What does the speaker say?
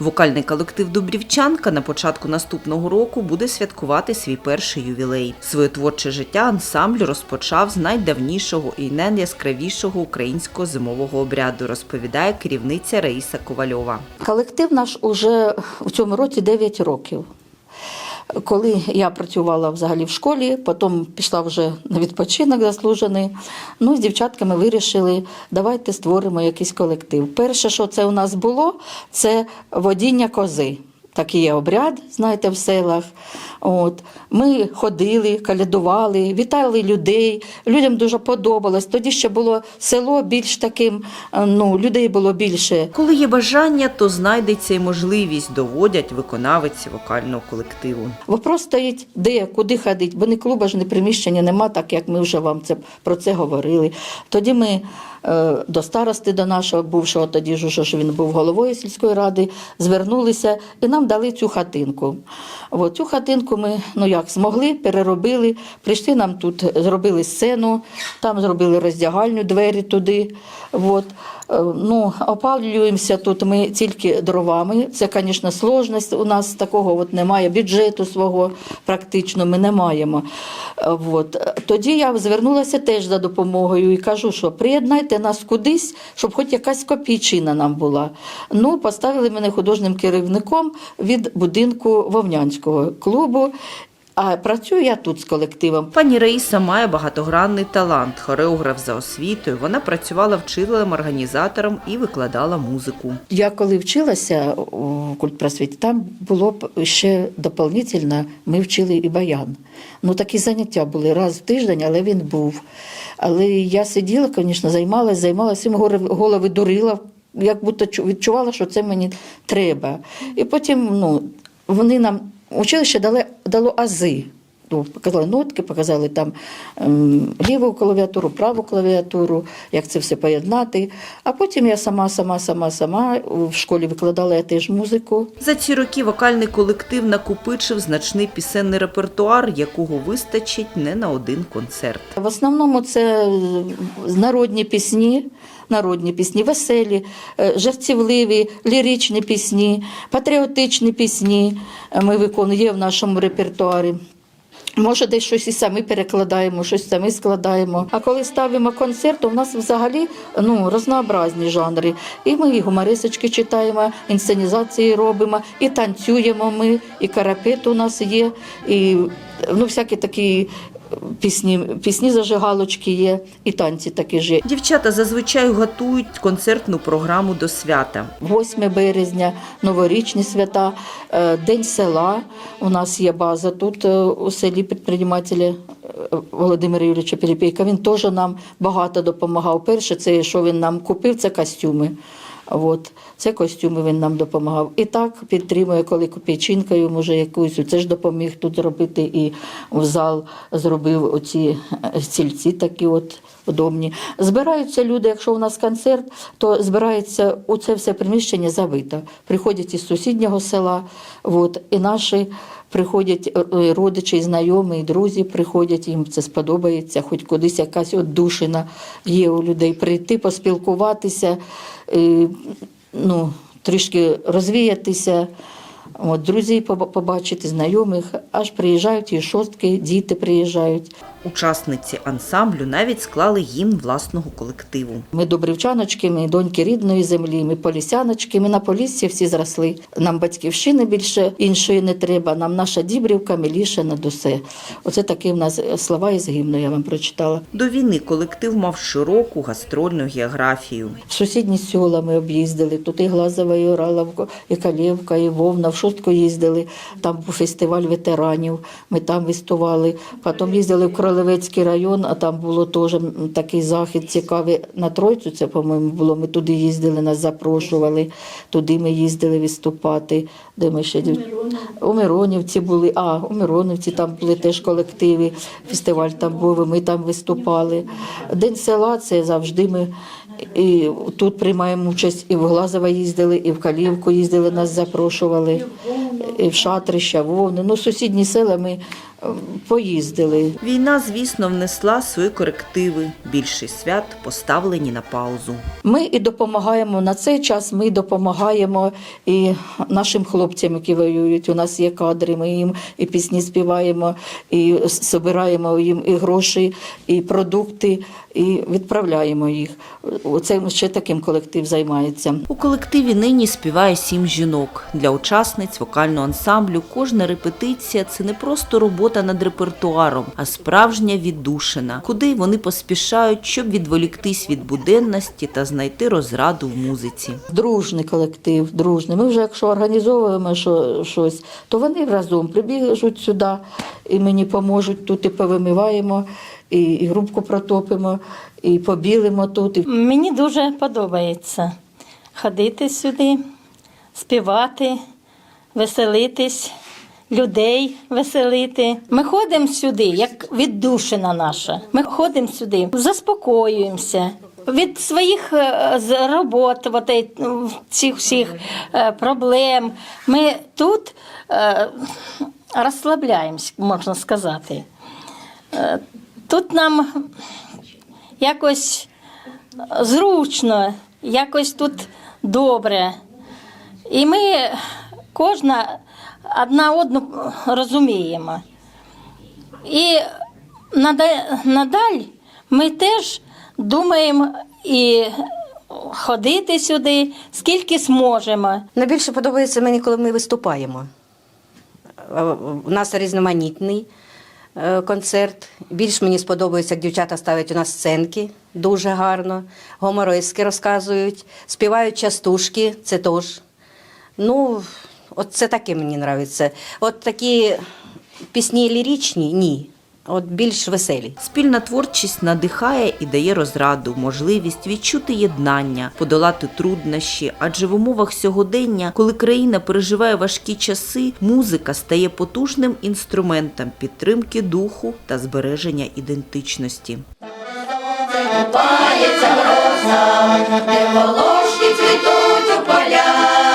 Вокальний колектив Дубрівчанка на початку наступного року буде святкувати свій перший ювілей. Своє творче життя ансамбль розпочав з найдавнішого і найяскравішого українського зимового обряду, розповідає керівниця Раїса Ковальова. Колектив наш уже у цьому році 9 років. Коли я працювала взагалі в школі, потім пішла вже на відпочинок заслужений. Ну, з дівчатками вирішили, давайте створимо якийсь колектив. Перше, що це у нас було, це водіння кози. Такий є обряд, знаєте, в селах. От. Ми ходили, калядували, вітали людей. Людям дуже подобалось. Тоді ще було село більш таким, е, ну, людей було більше. Коли є бажання, то знайдеться і можливість, доводять виконавиці вокального колективу. Вопрос стоїть, де, куди ходити, бо ні клуба ж, ні приміщення нема, так як ми вже вам це, про це говорили. Тоді ми до старости, до нашого бувшого, тоді ж він був головою сільської ради, звернулися і нам дали цю хатинку. От, цю хатинку ми ну як змогли, переробили, прийшли нам тут, зробили сцену, там зробили роздягальню, двері туди. От. Е, Ну, опалюємося тут ми тільки дровами. Це, звісно, сложність. У нас такого от немає бюджету свого практично ми не маємо. Е, От. Тоді я звернулася теж за допомогою і кажу, що приєднайте нас кудись, щоб хоч якась копійчина нам була. Ну, поставили мене художнім керівником від будинку Вовнянського клубу. А працюю я тут з колективом. Пані Раїса має багатогранний талант, хореограф за освітою. Вона працювала вчителем, організатором і викладала музику. Я коли вчилася у культпросвіті, там було б ще доповнительно, ми вчили і баян. Ну такі заняття були раз в тиждень, але він був. Але я сиділа, звісно, займалася, займалася, голови дурила, як будто чу- відчувала, що це мені треба. І потім ну, вони нам училище дали, дало ази. Ну, показали нотки, показали там ем, ліву клавіатуру, праву клавіатуру, як це все поєднати. А потім я сама, сама, сама, сама в школі викладала я теж музику. За ці роки вокальний колектив накопичив значний пісенний репертуар, якого вистачить не на один концерт. В основному це народні пісні, народні пісні, веселі, е, жартівливі, ліричні пісні, патріотичні пісні е, ми виконуємо в нашому репертуарі. Може, десь щось і самі перекладаємо, щось самі складаємо. А коли ставимо концерт, то в нас взагалі ну, різнообразні жанри. І ми і гумарисочки читаємо, інсценізації робимо, і танцюємо ми, і карапет у нас є, і ну, всякі такі пісні, пісні зажигалочки є, і танці такі ж є. Дівчата зазвичай готують концертну програму до свята. 8 березня, новорічні свята, е, День села. У нас є база тут е, у селі підприємателя е, Володимира Юрійовича Перепійка. Він теж нам багато допомагав. Перше, це що він нам купив, це костюми. От, це костюми він нам допомагав. І так підтримує, коли копійчинкою, може, якусь. Це ж допоміг тут зробити і в зал зробив оці е, стільці такі от удобні. Збираються люди, якщо у нас концерт, то збирається у це все приміщення завито. Приходять із сусіднього села, от, і наші приходять е, родичі, і знайомі, друзі приходять, їм це сподобається, хоч кудись якась отдушина є у людей. Прийти, поспілкуватися, е, ну, трішки розвіятися. От, Друзі побачити, знайомих, аж приїжджають і шостки, діти приїжджають. Учасниці ансамблю навіть склали гімн власного колективу. Ми добрівчаночки, ми доньки рідної землі, ми полісяночки, ми на поліссі всі зросли. Нам батьківщини більше іншої не треба, нам наша дібрівка миліша над усе. Оце такі в нас слова із гімну, я вам прочитала. До війни колектив мав широку гастрольну географію. В сусідні села ми об'їздили. Тут і Глазова, і Ораловка, і Калєвка, і Вовна. В Шостку їздили. Там був фестиваль ветеранів. Ми там вистували. Потім їздили в Кролевецький район, а там було теж такий захід цікавий на Тройцю. Це, по-моєму, було. Ми туди їздили, нас запрошували. Туди ми їздили виступати. Де ми ще у Миронівці були. А, у Миронівці там були теж колективи. Фестиваль там був, ми там виступали. День села це завжди ми. І тут приймаємо участь і в Глазово їздили, і в Калівку їздили, нас запрошували, і в Шатрища, Вовни. Ну, сусідні села ми поїздили. Війна, звісно, внесла свої корективи. Більшість свят поставлені на паузу. Ми і допомагаємо на цей час. Ми допомагаємо і нашим хлопцям, які воюють. У нас є кадри. Ми їм і пісні співаємо, і збираємо їм і гроші, і продукти, і відправляємо їх. Це ще таким колектив займається. У колективі нині співає сім жінок. Для учасниць вокального ансамблю кожна репетиція це не просто робота над репертуаром, а справжня віддушина, куди вони поспішають, щоб відволіктись від буденності та знайти розраду в музиці. Дружний колектив, дружний. Ми вже якщо організовуємо щось, то вони разом прибіжуть сюди і мені поможуть тут і повимиваємо, і, і грубку протопимо, і побілимо тут. Мені дуже подобається ходити сюди, співати, веселитись, людей веселити. Ми ходимо сюди, як віддушина наша. Ми ходимо сюди, заспокоюємося. Від своїх е, робот, от, цих всіх е, проблем. Ми тут е, розслабляємось, можна сказати. Тут нам якось зручно, якось тут добре. І ми кожна одна одну розуміємо. І нада- надаль ми теж думаємо і ходити сюди, скільки зможемо. Найбільше подобається мені, коли ми виступаємо. Е, У нас різноманітний е, концерт. Більш мені сподобається, як дівчата ставлять у нас сценки дуже гарно, гумористки розказують, співають частушки, це теж. Ну, от це таке мені подобається. От такі пісні ліричні ні. От більш веселі. Спільна творчість надихає і дає розраду, можливість відчути єднання, подолати труднощі. Адже в умовах сьогодення, коли країна переживає важкі часи, музика стає потужним інструментом підтримки духу та збереження ідентичності. Де волошки цвітуть у полях.